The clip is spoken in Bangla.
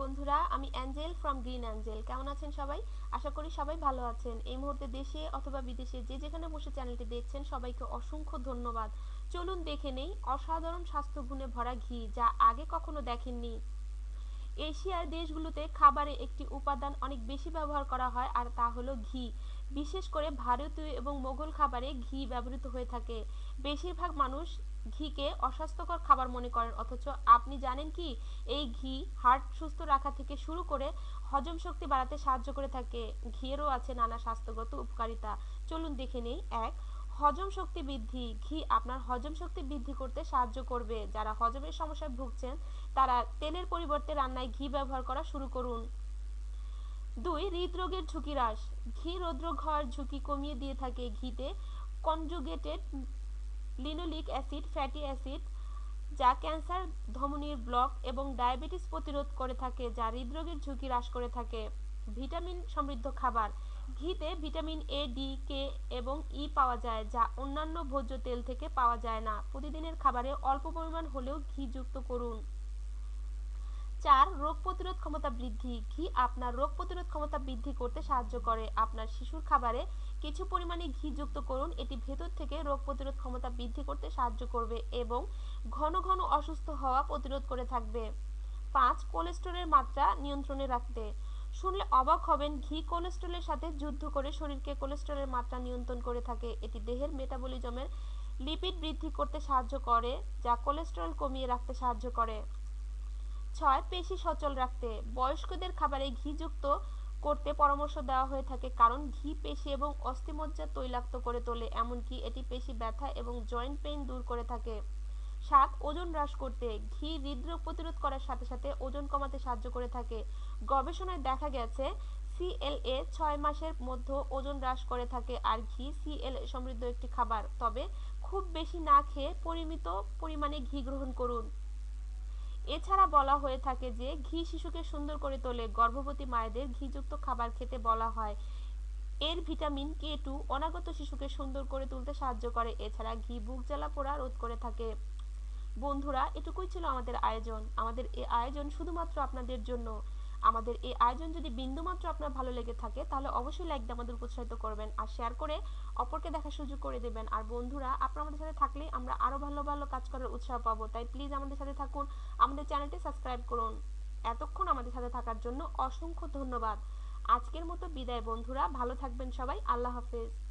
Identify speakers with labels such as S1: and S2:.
S1: বন্ধুরা, আমি অ্যাঞ্জেল ফ্রম গ্রিন অ্যাঞ্জেল কেমন আছেন সবাই? আশা করি সবাই ভালো আছেন। এই মুহূর্তে দেশে অথবা বিদেশে যে যেখানে বসে চ্যানেলটি দেখছেন, সবাইকে অসংখ্য ধন্যবাদ। চলুন দেখে নেই, অসাধারণ স্বাস্থ্য গুণে ভরা ঘি যা আগে কখনো দেখেননি। এশিয়ার দেশগুলোতে খাবারে একটি উপাদান অনেক বেশি ব্যবহার করা হয়, আর তা হলো ঘি। বিশেষ করে ভারতীয় এবং মোগল খাবারে ঘি ব্যবহৃত হয়ে থাকে। বেশিরভাগ মানুষ ঘিকে অস্বাস্থ্যকর খাবার মনে করেন, অথচ আপনি জানেন কি, এই ঘি হার্ট সুস্থ রাখা থেকে শুরু করে হজম শক্তি বাড়াতে সাহায্য করে থাকে। ঘিয়েরও আছে নানা স্বাস্থ্যগত উপকারিতা। চলুন দেখে নেই, এক, হজম শক্তি বৃদ্ধি। ঘি আপনার হজম শক্তি বৃদ্ধি করতে সাহায্য করবে। যারা হজমের সমস্যায় ভুগছেন, তারা তেলের পরিবর্তে রান্নায় ঘি ব্যবহার করা শুরু করুন। দুই, হৃদরোগের ঝুঁকি হ্রাস। ঘি হৃদরোগ হওয়ার ঝুঁকি কমিয়ে দিয়ে থাকে। ঘিতে conjugated linoleic acid, fatty acid যা ক্যান্সার ধমনীর ব্লক এবং ডায়াবেটিস প্রতিরোধ করে থাকে, যা হৃদরোগের ঝুঁকি হ্রাস করে থাকে। ভিটামিন সমৃদ্ধ খাবার। ঘিতে ভিটামিন এ ডি কে এবং ই পাওয়া যায়, যা অন্যান্য ভোজ্য তেল থেকে পাওয়া যায় না। প্রতিদিনের খাবারে অল্প পরিমাণ হলেও ঘি যুক্ত করুন। চার, রোগ প্রতিরোধ ক্ষমতা বৃদ্ধি। ঘি আপনার রোগ প্রতিরোধ ক্ষমতা বৃদ্ধি করতে সাহায্য করে। আপনার শিশুর খাবারে কিছু পরিমাণে ঘি যুক্ত করুন, এটি ভেতর থেকে রোগ প্রতিরোধ ক্ষমতা বৃদ্ধি করতে সাহায্য করবে এবং ঘন ঘন অসুস্থ হওয়া প্রতিরোধ করে থাকবে। পাঁচ, কোলেস্টেরলের মাত্রা নিয়ন্ত্রণে রাখতে। শুনলে অবাক হবেন, ঘি কোলেস্টেরলের সাথে যুদ্ধ করে শরীরকে কোলেস্টেরলের মাত্রা নিয়ন্ত্রণ করে থাকে। এটি দেহের মেটাবলিজমের লিপিড বৃদ্ধি করতে সাহায্য করে, যা কোলেস্টেরল কমিয়ে রাখতে সাহায্য করে। ছয়, পেশি সচল রাখতে। বয়স্কদের খাবারে ঘিযুক্ত করতে পরামর্শ দেওয়া হয়ে থাকে, কারণ ঘি, পেশি এবং অস্থিমজ্জা তৈলাক্ত করে তোলে, এমনকি এটি পেশি ব্যথা এবং জয়েন্ট পেইন দূর করে থাকে। সাত ওজন হ্রাস করতে, ঘি হৃদরোগ প্রতিরোধ করার সাথে সাথে ওজন কমাতে সাহায্য করে থাকে। গবেষণায় দেখা গেছে সিএলএ ছয় মাসের মধ্যে ওজন হ্রাস করে থাকে আর ঘি সিএলএ সমৃদ্ধ একটি খাবার। তবে খুব বেশি না খেয়ে পরিমিত পরিমাণে ঘি গ্রহণ করুন। এছাড়া বলা হয়ে থাকে যে, ঘি শিশুকে সুন্দর করে তোলে। গর্ভবতী মায়েদের ঘিযুক্ত খাবার খেতে বলা হয়। এর ভিটামিন কে টু অনাগত শিশুকে সুন্দর করে তুলতে সাহায্য করে। এছাড়া ঘি বুক জ্বালা পোড়া রোধ করে থাকে। বন্ধুরা, এটুকুই ছিল আমাদের আয়োজন। আমাদের এ আয়োজন শুধুমাত্র আপনাদের জন্য। আমাদের এই আয়োজন যদি বিন্দুমাত্র আপনার ভালো লেগে থাকে, তাহলে অবশ্যই লাইক দিয়ে আমাদের উৎসাহিত করবেন আর শেয়ার করে অপরকে দেখার সুযোগ করে দেবেন। আর বন্ধুরা, আপনারা আমাদের সাথে থাকলে আমরা আরও ভালো ভালো কাজ করার উৎসাহ পাবো। তাই প্লিজ আমাদের সাথে থাকুন, আমাদের চ্যানেলটি সাবস্ক্রাইব করুন। এতক্ষণ আমাদের সাথে থাকার জন্য অসংখ্য ধন্যবাদ। আজকের মতো বিদায় বন্ধুরা, ভালো থাকবেন সবাই, আল্লাহ হাফেজ।